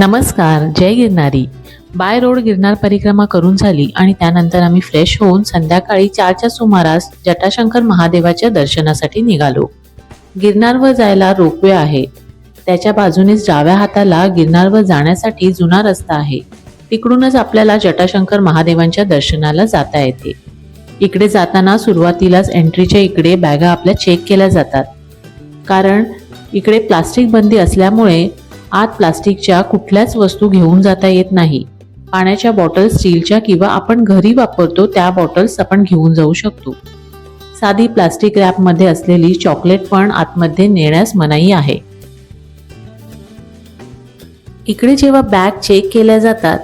नमस्कार जय Girnari. By road Girnar परिक्रमा करून झाली आणि त्यानंतर आम्ही फ्रेश होऊन संध्याकाळी चारच्या सुमारास जटाशंकर महादेवाच्या दर्शनासाठी निघालो. गिरनारवर जायला रोपवे आहे. त्याच्या बाजूनेच डाव्या हाताला गिरनारवर जाण्यासाठी जुना रस्ता आहे. तिकडूनच आपल्याला जटाशंकर महादेवांच्या दर्शनाला जाता येते. इकडे जाताना सुरुवातीलाच एंट्रीच्या इकडे बॅगा आपल्या चेक केल्या जातात. कारण इकडे प्लास्टिक बंदी असल्यामुळे आत प्लास्टिकच्या कुठल्याच वस्तू घेऊन जाता येत नाही. पाण्याच्या बॉटल स्टीलच्या किंवा आपण घरी वापरतो त्या बॉटल्स आपण घेऊन जाऊ शकतो. साधी प्लास्टिक रॅपमध्ये असलेली चॉकलेट पण आतमध्ये नेण्यास मनाई आहे. इकडे जेव्हा बॅग चेक केल्या जातात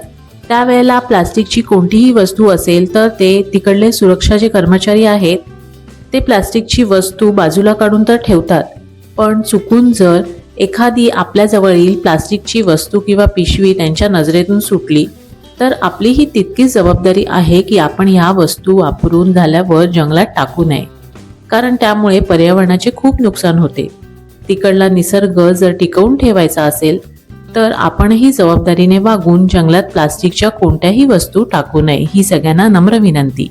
त्यावेळेला प्लास्टिकची कोणतीही वस्तू असेल तर ते तिकडले सुरक्षा जे कर्मचारी आहेत. ते प्लास्टिकची वस्तू बाजूला काढून तर ठेवतात पण चुकून जर एखादी आपल्याजवळील प्लास्टिकची वस्तू किंवा पिशवी त्यांच्या नजरेतून सुटली तर आपली ही तितकीच जबाबदारी आहे की आपण ह्या वस्तू वापरून झाल्यावर जंगलात टाकू नये. कारण त्यामुळे पर्यावरणाचे खूप नुकसान होते. तिकडला निसर्ग जर टिकवून ठेवायचा असेल तर आपणही जबाबदारीने वागून जंगलात प्लास्टिकच्या कोणत्याही वस्तू टाकू नये ही सगळ्यांना नम्र विनंती.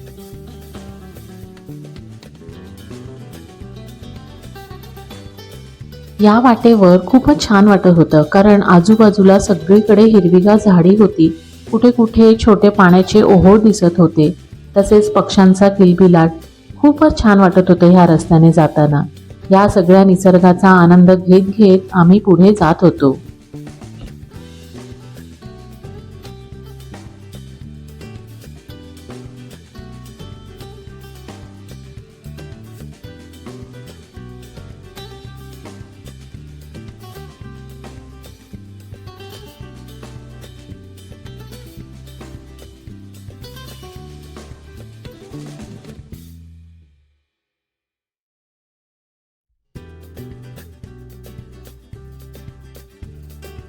या वाटेवर खूपच छान वाटत होतं कारण आजूबाजूला सगळीकडे हिरवीगार झाडी होती. कुठे कुठे छोटे पाण्याचे ओहोळ दिसत होते. तसेच पक्ष्यांचा किलबिलाट खूपच छान वाटत होतं ह्या रस्त्याने जाताना. या सगळ्या निसर्गाचा आनंद घेत घेत आम्ही पुढे जात होतो.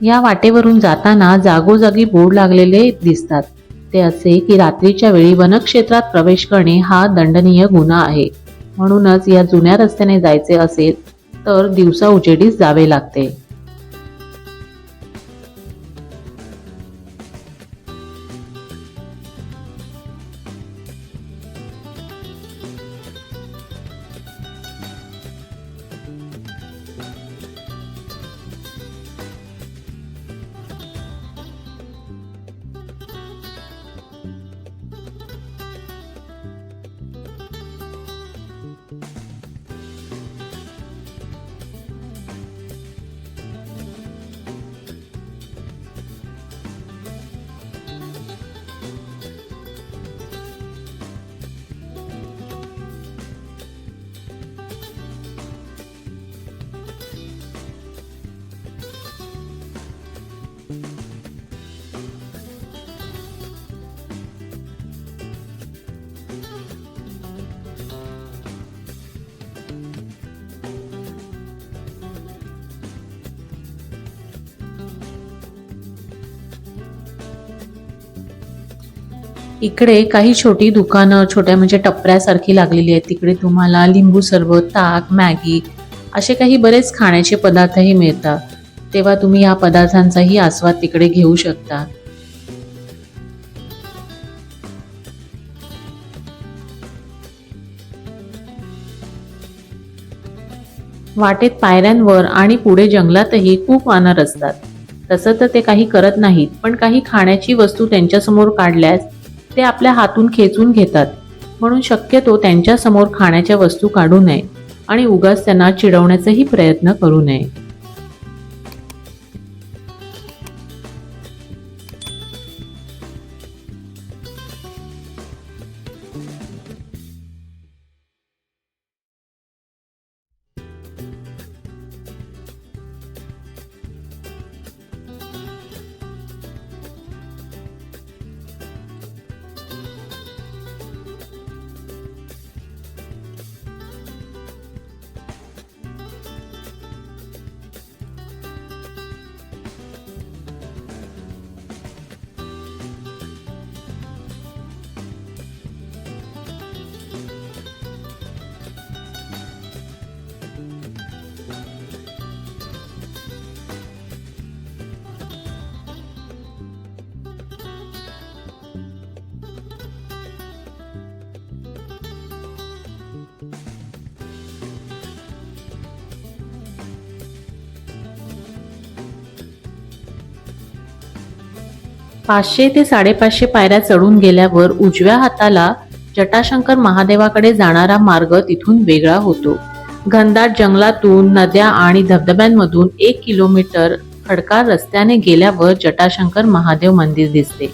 या वाटेवरून जाताना जागोजागी बोर्ड लागलेले दिसतात. ते असे की रात्रीच्या वेळी वनक्षेत्रात प्रवेश करणे हा दंडनीय गुन्हा आहे. म्हणूनच या जुन्या रस्त्याने जायचे असेल तर दिवसा उजेडीस जावे लागते. इकडे काही छोटी दुकानं छोट्या म्हणजे टपऱ्यासारखी लागलेली आहेत. तिकडे तुम्हाला लिंबू सरबत ताक मॅगी असे काही बरेच खाण्याचे पदार्थही मिळतात. तेव्हा तुम्ही या पदार्थांचाही आस्वाद तिकडे घेऊ शकता. वाटेत पायऱ्यांवर आणि पुढे जंगलातही खूप वानर असतात. तसं तर ते काही करत नाहीत पण काही खाण्याची वस्तू त्यांच्यासमोर काढल्यास ते आपल्या हातून खेचून घेतात. म्हणून शक्यतो त्यांच्यासमोर खाण्याच्या वस्तू काढू नये आणि उगाच त्यांना चिडवण्याचाही प्रयत्न करू नये. पाचशे ते साडेपाचशे पायऱ्या चढून गेल्यावर उजव्या हाताला जटाशंकर महादेवाकडे जाणारा मार्ग तिथून वेगळा होतो. घनदाट जंगलातून नद्या आणि धबधब्यांमधून एक किलोमीटर खडकार रस्त्याने गेल्यावर जटाशंकर महादेव मंदिर दिसते.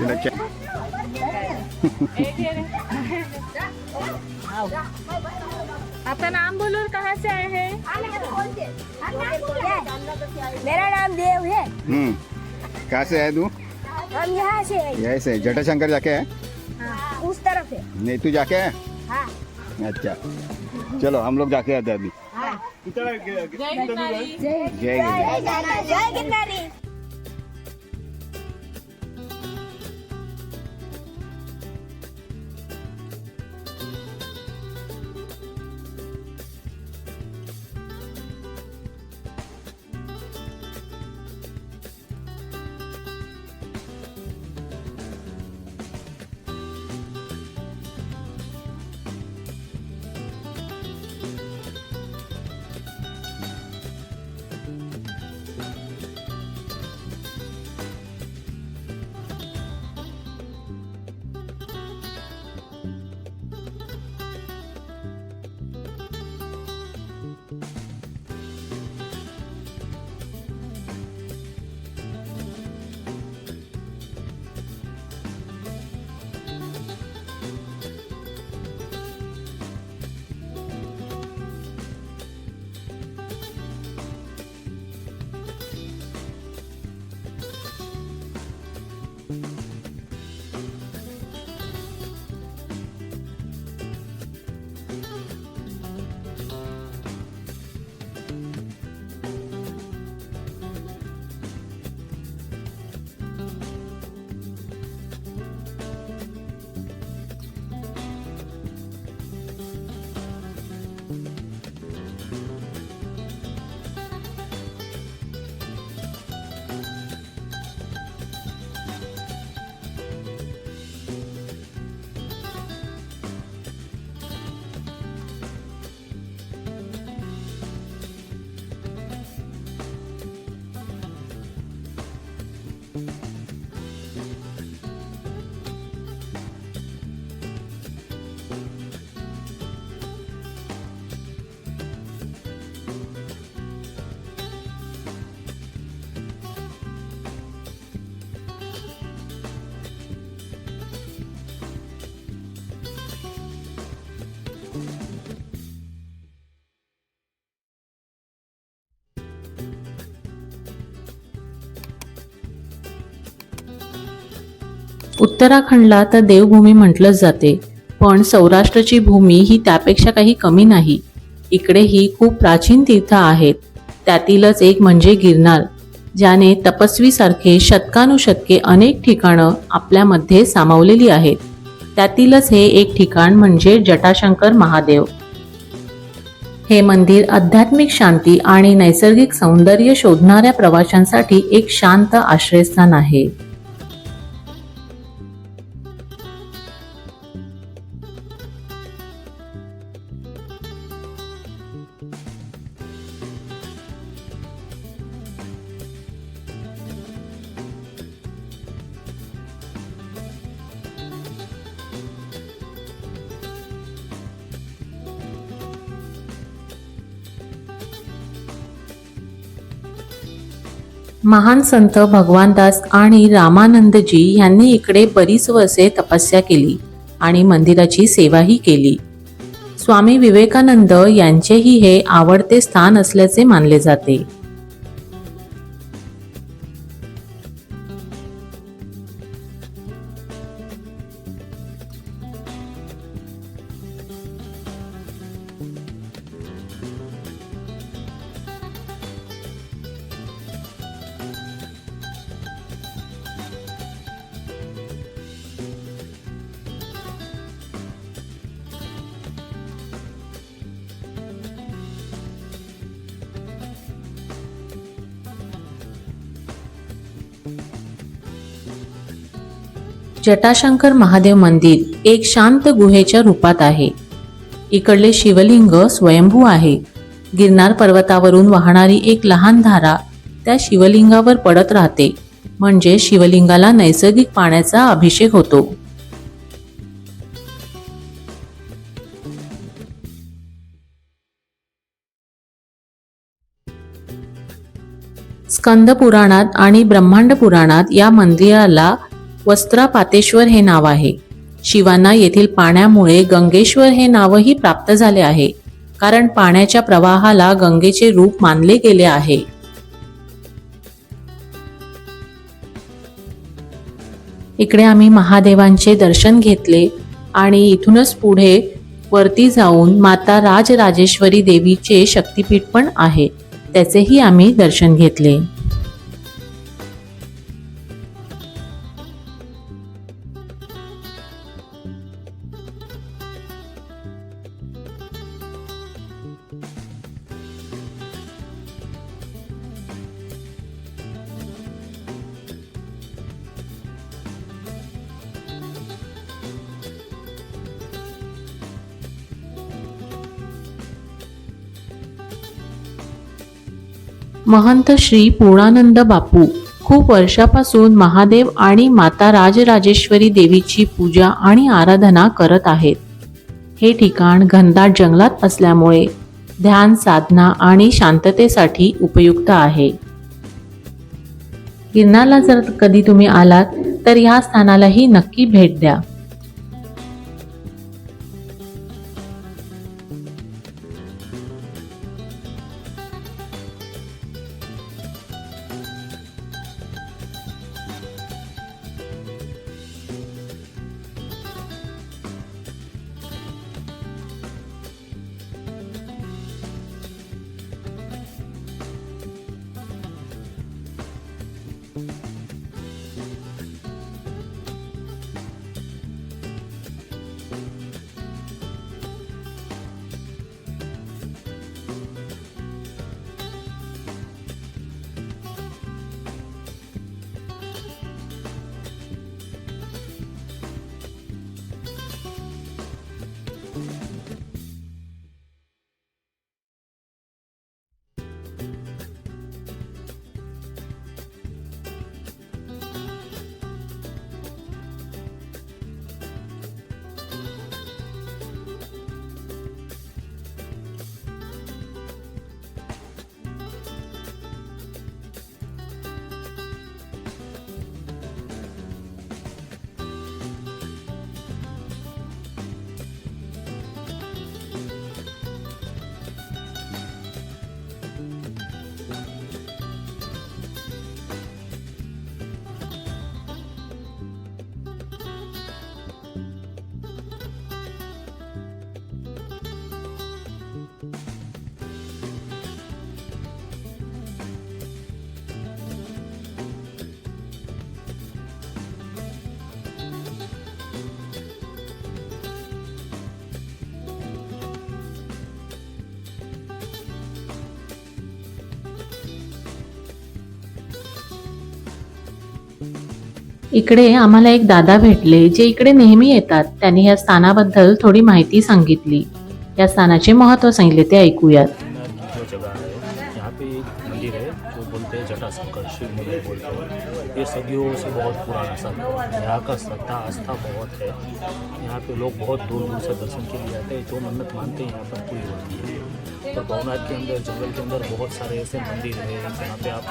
है आपका नाम बोलो और कहाँ से आए हैं? मेरा नाम देव है। हम्म। कहाँ से है तू? हम यहाँ से हैं। यही से। जटाशंकर जाके है उस तरफ़ है। नहीं तू जाके है हाँ। अच्छा। चलो हम लोग जाके आते हैं अभी। जय गिरनारी जय गिरनार जय गिरनारी उत्तराखंडला तर देवभूमी म्हटलंच जाते पण सौराष्ट्राची भूमी ही त्यापेक्षा काही कमी नाही. इकडेही खूप प्राचीन तीर्थ आहेत. त्यातीलच एक म्हणजे गिरनार ज्याने तपस्वीसारखे शतकानुशतके अनेक ठिकाणं आपल्यामध्ये सामावलेली आहेत. त्यातीलच हे एक ठिकाण म्हणजे जटाशंकर महादेव. हे मंदिर आध्यात्मिक शांती आणि नैसर्गिक सौंदर्य शोधणाऱ्या प्रवाशांसाठी एक शांत आश्रयस्थान आहे. महान संत भगवानदास आणि रामानंदजी यांनी इकडे बरीच वर्षे तपस्या केली आणि मंदिराची सेवाही केली. स्वामी विवेकानंद यांचेही हे आवडते स्थान असल्याचे मानले जाते. जटाशंकर महादेव मंदिर एक शांत गुहेच्या रूपात आहे. इकडले शिवलिंग स्वयंभू आहे. गिरनार पर्वतावरून वाहणारी एक लहान धारा त्या शिवलिंगावर पडत राहते. म्हणजे शिवलिंगाला नैसर्गिक पाण्याचा अभिषेक होतो. स्कंद पुराणात आणि ब्रह्मांड पुराणात या मंदिराला वस्त्रापातेश्वर हे नाव आहे. शिवांना येथील पाण्यामुळे गंगेश्वर हे नावही प्राप्त झाले आहे कारण पाण्याच्या प्रवाहाला गंगेचे रूप मानले गेले आहे. इकडे आम्ही महादेवांचे दर्शन घेतले आणि इथूनच पुढे वरती जाऊन माता राजराजेश्वरी देवीचे शक्तिपीठ पण आहे त्याचेही आम्ही दर्शन घेतले. महंत श्री पूर्णानंद बापू. खूप वर्षापासून महादेव आणि माता राजराजेश्वरी देवीची पूजा आणि आराधना करत आहेत. हे ठिकाण घनदाट जंगलात असल्यामुळे ध्यान साधना आणि शांततेसाठी उपयुक्त आहे. गिरणाला जर कधी तुम्ही आलात तर ह्या स्थानालाही नक्की भेट द्या. इकडे आम्हाला एक दादा भेटले जे इकडे नेहमी येतात. त्यांनी या स्थानाबद्दल थोडी माहिती सांगितली. या स्थानाचे महत्त्व सांगितले ते ऐकूयात. जगह है यहाँ पे एक मंदिर है जो बोलते हैं जटाशंकर शिव मंदिर बोलते. हैं ये सदियों से बहुत पुराना सब यहाँ का श्रद्धा आस्था बहुत है। यहाँ पे लोग बहुत दूर दूर से दर्शन के लिए आते हैं। जो मन्नत मानते हैं, यहाँ पर पूरी होती है। और भवनाथ के अंदर, जंगल के अंदर बहुत सारे ऐसे मंदिर हैं, जहाँ पे आप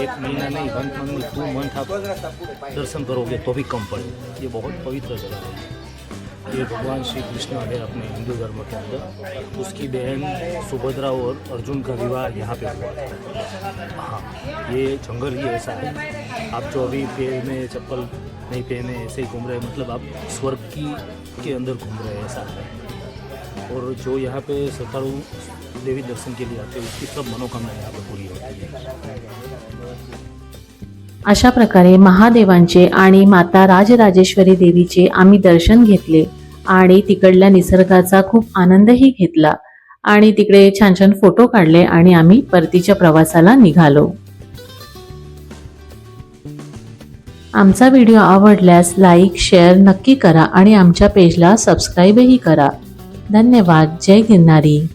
एक महीना नहीं वन मंथ टू मंथ आप दर्शन करोगे तो भी कम पड़े ये बहुत पवित्र जगह है। ये भगवान श्री कृष्ण है अपने हिंदू धर्म के अंदर। उसकी बहन सुभद्रा और अर्जुन का विवाह यहाँ पे हुआ है। हाँ ये जंगल ही ऐसा है। आप जो अभी पैर में चप्पल नहीं पहने ऐसे ही घूम रहे हैं मतलब आप स्वर्ग की के अंदर घूम रहे हैं ऐसा है। और जो यहाँ पे श्रद्धालु देवी दर्शन के लिए आते हैं उसकी सब मनोकामना यहाँ पर पूरी होती है। अशा प्रकारे महादेवांचे आणि माता राजराजेश्वरी देवीचे आम्ही दर्शन घेतले. आणि तिकडल्या निसर्गाचा खूप आनंदही घेतला. आणि तिकडे छान छान फोटो काढले आणि आम्ही परतीच्या प्रवासाला निघालो. आमचा व्हिडिओ आवडल्यास लाईक शेअर नक्की करा आणि आमच्या पेजला सबस्क्राईबही करा. धन्यवाद. जय गिरनारी.